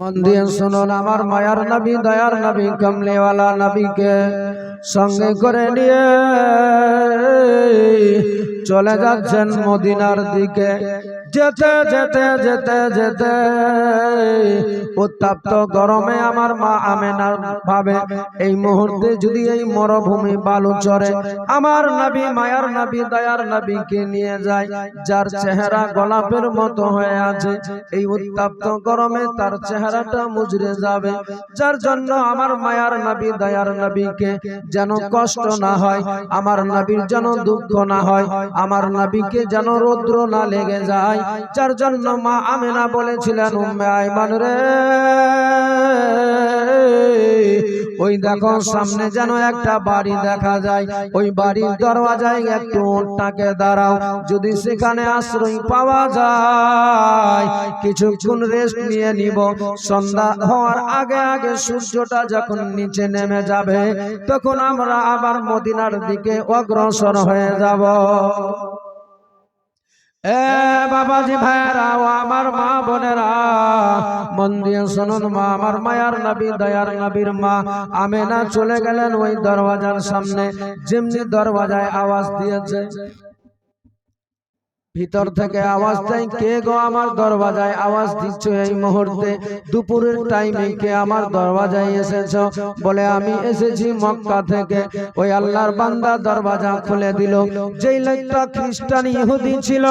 মন দিয়ে শুনুন আমার মায়ার নবী, দয়ার নবী, কমলেওয়ালা নবীকে সঙ্গে করে নিয়ে চলে যাচ্ছেন মদিনার দিকে। যেতে যেতে যেতে যেতে। উত্তাপ্ত গরমে আমার মা আমেনার ভাবে। এই মুহূর্তে যদি এই মরুভূমি বালু চড়ে, আমার নবী, মায়ার নবী, দয়ার নবীকে নিয়ে যায়, যার চেহারা গোলাপের মতো হয়ে আছে। এই উত্তাপ্ত গরমে তার চেহারাটা মুজরে যাবে। যার জন্য আমার মায়ার নবী, দয়ার নবীকে যেন কষ্ট না হয়, আমার নাবির যেন দুঃখ না হয়, আমার নবীকে যেন রৌদ্র না লেগে যায়। যার জন্য মা আমেনা বলেছিলেন, উম্মে আইমান রে, ওই দেখো সামনে যেন একটা বাড়ি দেখা যায়। ওই বাড়ির দরওয়াজায় একটু ওটাকে দাঁড়াও, যদি সেখানে আশ্রয় পাওয়া যায়, কিছুক্ষণ রেস্ট নিয়ে নিব। সন্ধ্যা হওয়ার আগে আগে সূর্যটা যখন নিচে নেমে যাবে, তখন আমরা আবার মদিনার দিকে অগ্রসর হয়ে যাব। এ বাবাজি ভাইরা ও আমার মা বোনেরা, মন দিয়ে শুনুন মা, আমার মায়ার নবী, দয়ার নবীর মা। আমেনা চলে গেলেন ওই দরওয়াজার সামনে, যেমনি দরওয়াজায় আওয়াজ দিয়েছে। ভিতর থেকে আওয়াজ দেয় কে গো আমার দরওয়াজায় আওয়াজ দিচ্ছ এই মুহূর্তে? দুপুরের টাইমে কে আমার দরওয়াজায় এসেছ? বলে, আমি এসেছি মক্কা থেকে। ওই আল্লাহর বান্দা দরওয়াজা খুলে দিল। যেই লোকটা খ্রিস্টান ইহুদি ছিল,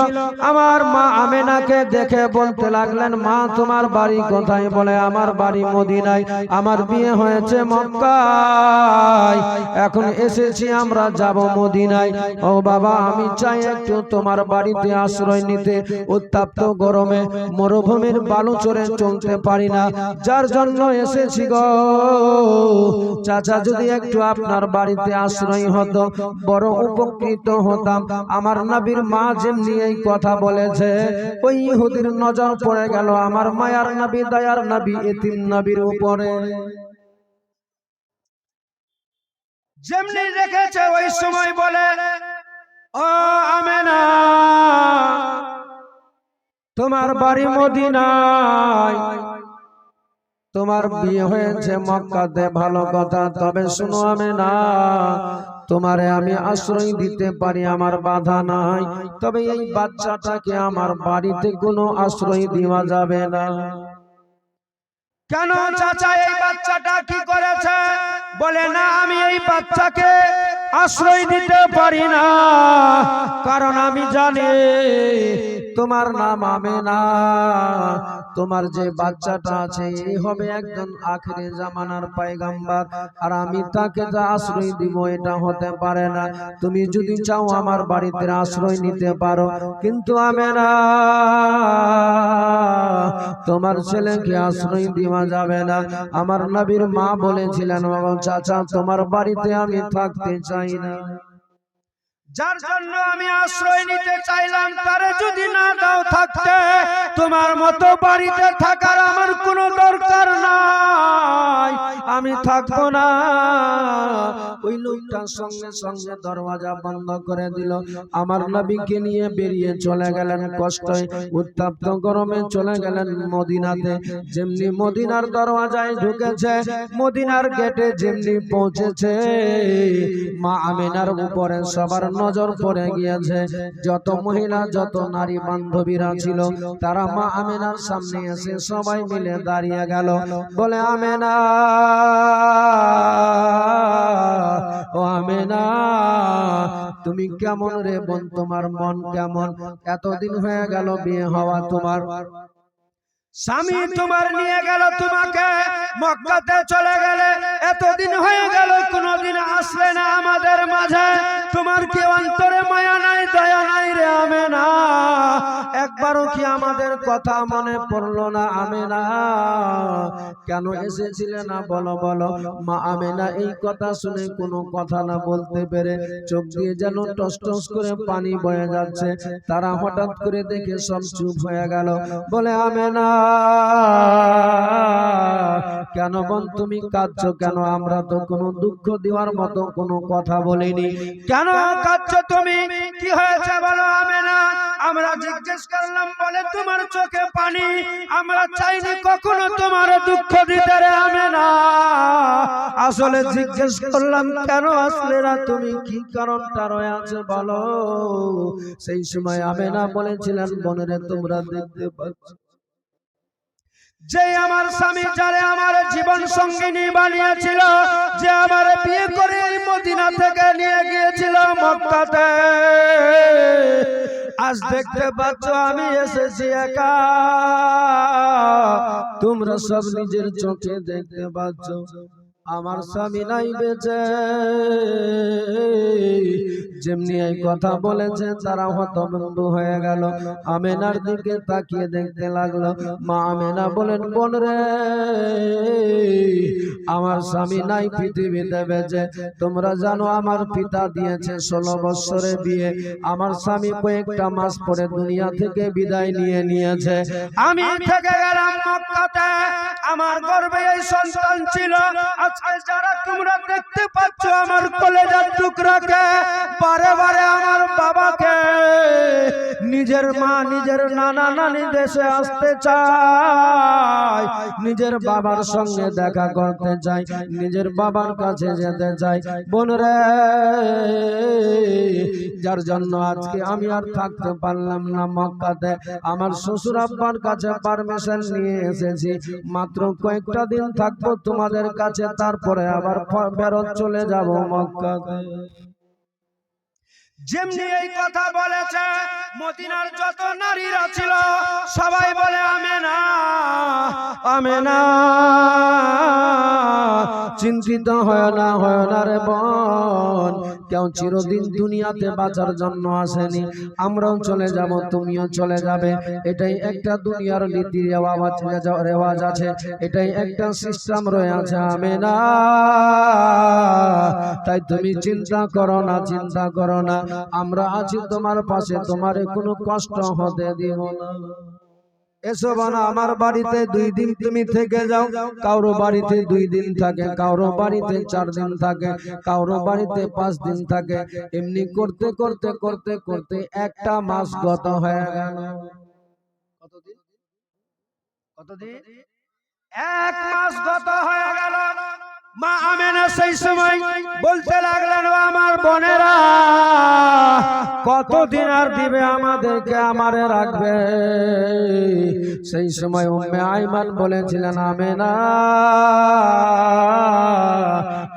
আমার মা আমেনাকে দেখে বলতে লাগলেন, মা, তোমার বাড়ি কোথায়? বলে, আমার বাড়ি মদিনায়। আমার বিয়ে হয়েছে মক্কায়। এখন এসেছি, আমরা যাব মদিনায়। ও বাবা, আমি চাই একটু তোমার বাড়িতে আশ্রয় নিতে উত্তাপ্ত গরমে মরুভূমির বালু চড়ে চলতে পারি না। যার জন্য এসেছি গো। চাচা, যদি একটু আপনার বাড়িতে আশ্রয় হতো, বড় উপকৃত হতাম। আমার নবীর মা যেমনি এই কথা বলেছে, ওই ইহুদির নজর পড়ে গেল আমার মায়ার নবী, দয়ার নবী, এতিম নবীর উপরে। যেমনি রেখেছে, ওই সময় বলে ও আমেনা, তোমার বাড়ি মদিনায়। তোমার বিয়ে হয়েছে মক্কাতে, ভালো কথা। তবে শুনো আমি না তোমারে আমি আশ্রয় দিতে পারি, আমার বাধা নাই। তবে এই বাচ্চাটাকে আমার বাড়িতে কোনো আশ্রয় দেওয়া যাবে না। কেন চাচা, এই বাচ্চাটা কি করেছে? বলে না, আমি এই বাচ্চাকে আশ্রয় দিতে পারি না। কারণ আমি জানি তোমার নাম আমে না তোমার যে বাচ্চাটা আছে এই হবে একজন আখেরি জামানার পায়গাম্বার। আর আমি তাকে যা আশ্রয় দিব এটা হতে পারে না। তুমি যদি চাও আমার বাড়িতে আশ্রয় নিতে পারো। কিন্তু আমে না তোমার ছেলেকে আশ্রয় দেওয়া যাবে না। আমার নবীর মা বলেছিলেন বাবা চাচা তোমার বাড়িতে আমি থাকতে চাই না যার জন্য আমি আশ্রয় নিতে চাইলাম, তারে যদি না দাও থাকতে, তোমার মতো বাড়িতে থাকার আমার কোনো দরকার নাই। আমি থাকব না। ওই লোকটার সঙ্গে সঙ্গে দরওয়াজা বন্ধ করে দিল। আমার নবীকে নিয়ে বেরিয়ে চলে গেলেন কষ্টে। উত্তাপ্ত গরমে চলে গেলেন মদিনাতে। যেমনি মদিনার দরওয়াজায় ঢুকেছে, মদিনার গেটে যেমনি পৌঁছেছে, মা আমিনার উপরে সবার নজর পড়ে গিয়েছে। যত মহিলা, যত নারী বান্ধবীরা ছিল, তারা মা আমেনার সামনে এসে সবাই মিলে দাঁড়িয়ে গেল। বলে, আমেনা, ও আমেনা, তুমি কেমন রে বোন? তোমার মন কেমন? এতদিন হয়ে গেল বিয়ে হওয়া তোমার। স্বামী তোমার নিয়ে গেল তোমাকে মক্কাতে চলে গেলে। এতদিন হয়ে গেল কোনদিন আসলে না আমাদের মাঝে। তোমার কি অন্তরে মায়া নাই দয়া নাই রে আমে না একবারও কি আমাদের কথা মনে পড়ল না আমে না কেন এসেছিলে না? বলো বলো। মা আমে না এই কথা শুনে কোনো কথা না বলতে পেরে চোখ দিয়ে যেন টস টস করে পানি বয়ে যাচ্ছে। তারা হঠাৎ করে দেখে সব চুপ হয়ে গেল। বলে আমে না কেন বোন তুমি কেন আমরা তো কোনো দুঃখ দেওয়ার মতো কোনো কথা বলিনি। কেন তুমি? কি হয়েছে বলো আমি না আমরা জিজ্ঞেস করলাম, বলে তোমার চোখে পানি। আমরা চাইনি কখনো তোমার দুঃখ দিতে রে আমি না আসলে জিজ্ঞেস করলাম, কেন আসলে না তুমি? কি কারণটা রয়েছে বলো। সেই সময় আমি না বলেছিলেন, বোনেরে, তোমরা দেখতে পাচ্ছ যে আমার স্বামী যারে আমার জীবন সঙ্গিনী বানিয়েছিল, যে আমার বিয়ে করে মদিনা থেকে নিয়ে গিয়েছিল মক্কাতে। আজ দেখতে পাচ্ছ আমি এসেছি একা। তোমরা সব নিজের চোখে দেখতে পাচ্ছ। আমার স্বামী নাই বেঁচে। যেমনি এই কথা বলেছে তারা হতভম্ব হয়ে গেল। আমেনার দিকে তাকিয়ে দেখতে লাগল। মা আমেনা বলেন বোন রে আমার স্বামী নাই পৃথিবীতে বেঁচে। তোমরা জানো আমার পিতা দিয়েছে ষোলো বৎসরে বিয়ে। আমার স্বামী কয়েকটা মাস পরে দুনিয়া থেকে বিদায় নিয়ে নিয়েছে। আমি থেকে গেলাম মক্কাতে। আমার গর্বে এই সন্তান ছিল। তোমরা দেখতে পাচ্ছ আমার কলেজার টুকরাকে, বারে আমার বাবাকে, নিজের মা, নিজের নানা নানি দেশে আসতে চায়, নিজের বাবার সঙ্গে দেখা করতে চাই নিজের বাবার কাছে যেতে চাই বোনরে যার জন্য আজকে আমি আর থাকতে পারলাম না মক্কাতে, আমার শ্বশুর আব্বার কাছে পারমিশন নিয়ে এসেছি। মাত্র কয়েকটা দিন থাকব তোমাদের কাছে তারপরে আবার ফেরত চলে যাব মক্কাতে। যেমনি এই কথা বলেছে, মদিনার যত নারীরা ছিল, সবাই বলে, আমেনা আমেনা, চিন্তিত হয় না হয় না রে বোন কেউ চিরদিন দুনিয়াতে বাঁচার জন্য আসেনি। আমরাও চলে যাব, তুমিও চলে যাবে। এটাই একটা দুনিয়ার নীতি, রেওয়াজ রেওয়াজ আছে। এটাই একটা সিস্টেম রয়েছে, আমেনা। তাই তুমি চিন্তা করো না, চিন্তা করো না। আমরা আছি তোমার পাশে, তোমার কোনো কষ্ট হতে দিব না। এসো বানা, আমার বাড়িতে দুই দিন তুমি থেকে যাও। কারও বাড়িতে দুই দিন থাকে, কারও বাড়িতে চার দিন থাকে, কারও বাড়িতে পাঁচ দিন থাকে। এমনি করতে করতে করতে করতে একটা মাস গত হয়ে গেল। কতদিন? কতদিন? এক মাস গত হয়ে গেল। মা আমেনা সেই সময় বলতে লাগলেন, "ও আমার বোনেরা, কতদিন আর দিবে আমাদেরকে, আমারে রাখবে? সেই সময় উম্মে আইমান বলেছিলেন, আমেনা,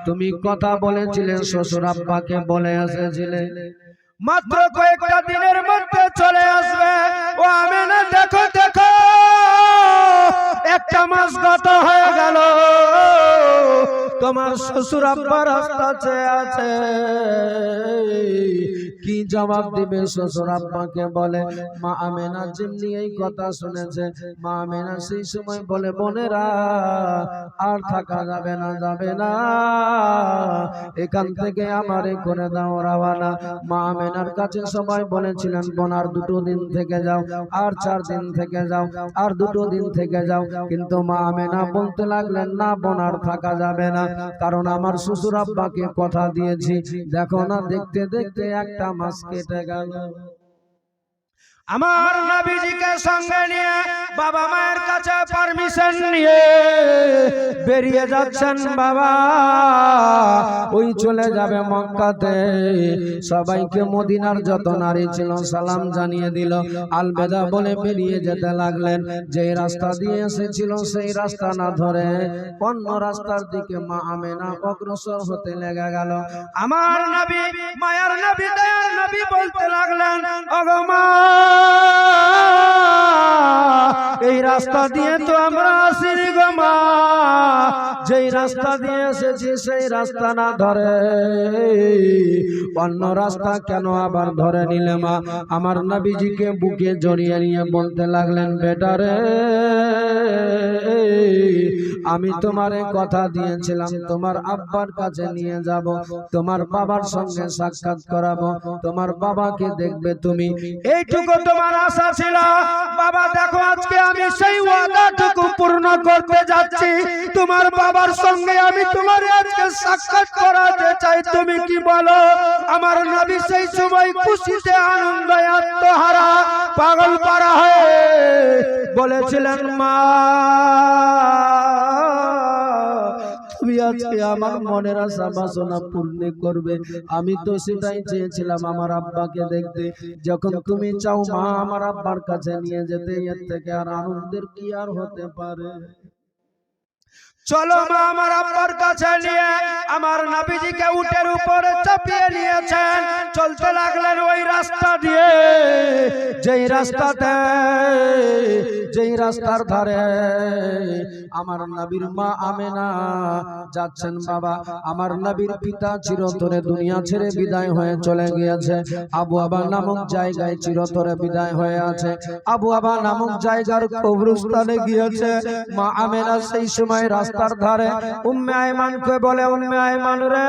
তুমি কথা বলেছিলেন শ্বশুর আব্বাকে বলে এসেছিলে। মাত্র কয়েকটা দিনের মধ্যে চলে আসবে। ও আমেনা, দেখো দেখো, একটা মাস গত হয়ে গেল। তোমার শ্বশুর আব্বা রাস্তা আছে। কি জবাব দিবে শ্বশুর আব্বাকে বলে, মা আমেনা যেমনি এই কথা শুনেছে, মা আমেনা সেই সময় বলে, বোনেরা, আর থাকা যাবে না যাবে না। এখান থেকে আমারে করে দাও রাওয়ানা মা আমেনার কাছে সবাই বলেছিলেন, বোন, আর দুটো দিন থেকে যাও, আর চার দিন থেকে যাও, আর দুটো দিন থেকে যাও। কিন্তু মা আমেনা বলতে লাগলেন, না, বোন, আর থাকা যাবে না। কারণ আমার শ্বশুর আব্বাকে কথা দিয়েছি। দেখো না, দেখতে দেখতে একটা মাস কেটে গেল। আমার নবীজিকে সঙ্গে নিয়ে বাবা কাছে পারমিশন নিয়ে বেরিয়ে যাচ্ছেন বাবা। ওই চলে যাবে মক্কাতে। সবাইকে মদিনার যত নারী ছিল সালাম জানিয়ে দিল। আলবেদা বলে বেরিয়ে যেতে লাগলেন। যে রাস্তা দিয়ে এসেছিল সেই রাস্তা না ধরে অন্য রাস্তার দিকে মা আমেনা অগ্রসর হতে লেগে গেল। আমার নবী, মায়ার নবী, দয়ার নবী বলতে লাগলেন ওগো যেই রাস্তা দিয়ে এসেছি সেই রাস্তা না ধরে, অন্য রাস্তা কেন আবার ধরে নিলে মা? আমার নবীজিকে বুকে জড়িয়ে নিয়ে বলতে লাগলেন বেটারে আমি তোমারে কথা দিয়েছিলাম, তোমার আব্বার কাছে নিয়ে যাব, তোমার বাবার সঙ্গে সাক্ষাৎ করাবো, তোমার বাবাকে দেখবে তুমি। এইটুকু তোমার আশা ছিল। বাবা, দেখো আজকে আমি সেই ওয়াদাটুকু পূর্ণ করতে যাচ্ছি। তোমার বাবার সঙ্গে আমি তোমার আজকে সাক্ষাৎ করাতে চাই। তুমি কি বলো? আমার নবী সেই সময় খুশিতে আনন্দে আত্মহারা, পাগল পারা হয়ে বলেছিলেন, মা আমার মনের আশা বাসনা পূর্ণ করবে। আমি তো সেটাই চেয়েছিলাম আমার আব্বাকে দেখতে। যখন তুমি চাও মা আমার আব্বার কাছে নিয়ে যেতে, এর থেকে আর আনন্দের কি আর হতে পারে? চলো মা আমার আব্বার কাছে নিয়ে আমার নবীজিকে উটের উপরে চাপিয়ে নিয়েছেন। চলতে লাগলেন ওই রাস্তা দিয়ে। যেই রাস্তাতে, যেই রাস্তার ধারে আমার নবীর মা আমেনা যাচ্ছেন, বাবা, আমার নবীর পিতা চিরতরে দুনিয়া ছেড়ে বিদায় হয়ে চলে গিয়েছে। আবু আবা নামক জায়গায় চিরতরে বিদায় হয়ে আছে। আবু আবা নামক জায়গার কবরস্থানে গিয়েছে। মা আমেনা সেই সময় রাস্তার ধারে। উম্মে আয়মানকে বলে, উম্মে আয়মান রে,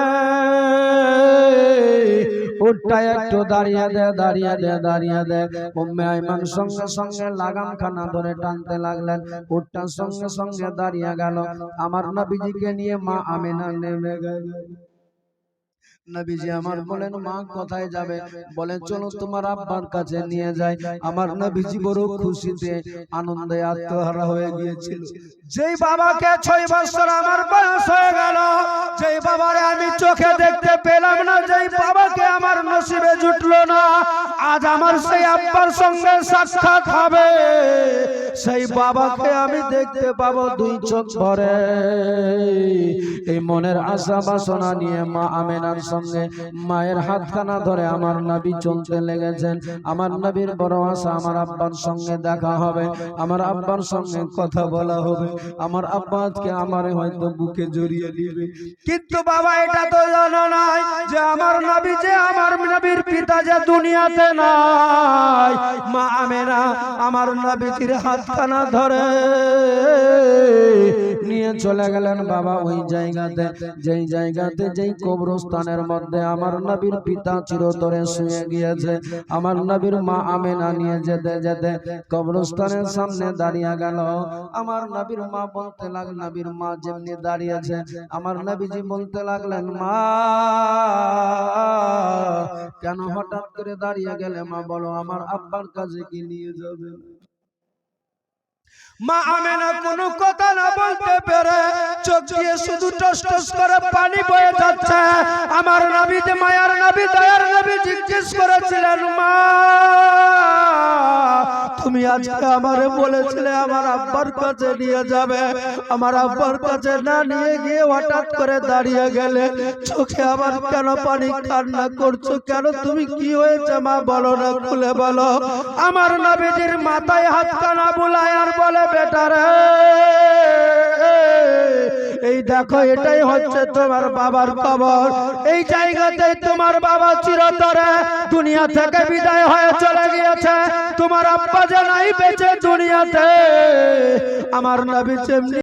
উঠটা একটু দাঁড়িয়ে দে দাঁড়িয়ে দে দাঁড়িয়ে দে। উম্মে আয়মান সঙ্গে সঙ্গে লাগাম খানা ধরে টানতে লাগলেন। উঠটার সঙ্গে সঙ্গে দাঁড়িয়ে গেল। আমার নবীজিকে নিয়ে মা আমিনা নেমে গেল। নবীজি আমার বলেন মা কোথায় যাবে? বলেন চলো তোমার আব্বার কাছে নিয়ে যাই। আমার নবীজি বড় খুশিতে আনন্দে আত্মহারা হয়ে গিয়েছিল। যেই বাবাকে ছয় বছর আমার বয়স হয়ে গেল যেই বাবারে আমি চোখে দেখতে পেলাম না যেই বাবাকে আমার নসিবে জুটলো না আজ আমার সেই আব্বার সঙ্গে সাক্ষাৎ হবে। সেই বাবাকে আমি দেখতে পাবো দুই চোখ ভরে। এই মনের আশা বাসনা নিয়ে মা আমেনার সঙ্গে মায়ের হাতখানা ধরে আমার নবী চলতে লেগেছেন। আমার নবীর বড় আশা আমার আব্বার সঙ্গে দেখা হবে। আমার আব্বার সঙ্গে কথা বলা হবে। আমার আব্বা আজকে আমার হয়তো বুকে জড়িয়ে নিবে কিন্তু বাবা, এটা তো জানো নাই যে আমার নবী যে আমার নবীর পিতা যে দুনিয়াতে নাই। মা আমেনা, আমার নবীজির হাতখানা ধরে নিয়ে চলে গেলেন বাবা ওই জায়গাতে। যেই জায়গাতে যেই কবরস্থানের মধ্যে আমার নবীর পিতা চিরতরে শুয়ে গিয়েছে আমার নবীর মা আমেনা নিয়ে যেতে যেতে কবরস্থানের সামনে দাঁড়িয়ে গেল। আমার নবীর মা বলতে লাগ নবীর মা যেমনি দাঁড়িয়েছে আমার নবীজি বলতে লাগলেন মা কেন হঠাৎ করে দাঁড়িয়ে গেলে মা? বলো আমার আব্বার কাছে কি নিয়ে যাবে? মা আমেনা কোনো কথা না বলতে পেরে চোখ দিয়ে শুধু টস টস করে পানি বয়ে যাচ্ছে। আমার নবীতে মায়ার নবী, দয়ার নবী জিজ্ঞেস করেছিলেন, মা তুমি আজকে আমার বলেছিলে আমার আব্বার কাছে নিয়ে যাবে। আমার আব্বার কাছে না নিয়ে গিয়ে হঠাৎ করে দাঁড়িয়ে গেলে চোখে আমার কেন পানি কান্না করছ? কেন তুমি কি হয়েছে মা? বলো না, খুলে বলো। আমার নবীজির মাথায় হাত কানা বুলায় আর বলে বেটারে এই দেখো, এটাই হচ্ছে তোমার বাবার কবর। এই জায়গাতে তোমার বাবা চিরতরে দুনিয়া থেকে বিদায় হয়ে চলে গিয়েছে। তোমার আব্বা নাই বেঁচে দুনিয়াতে। আমার নবী যেমনি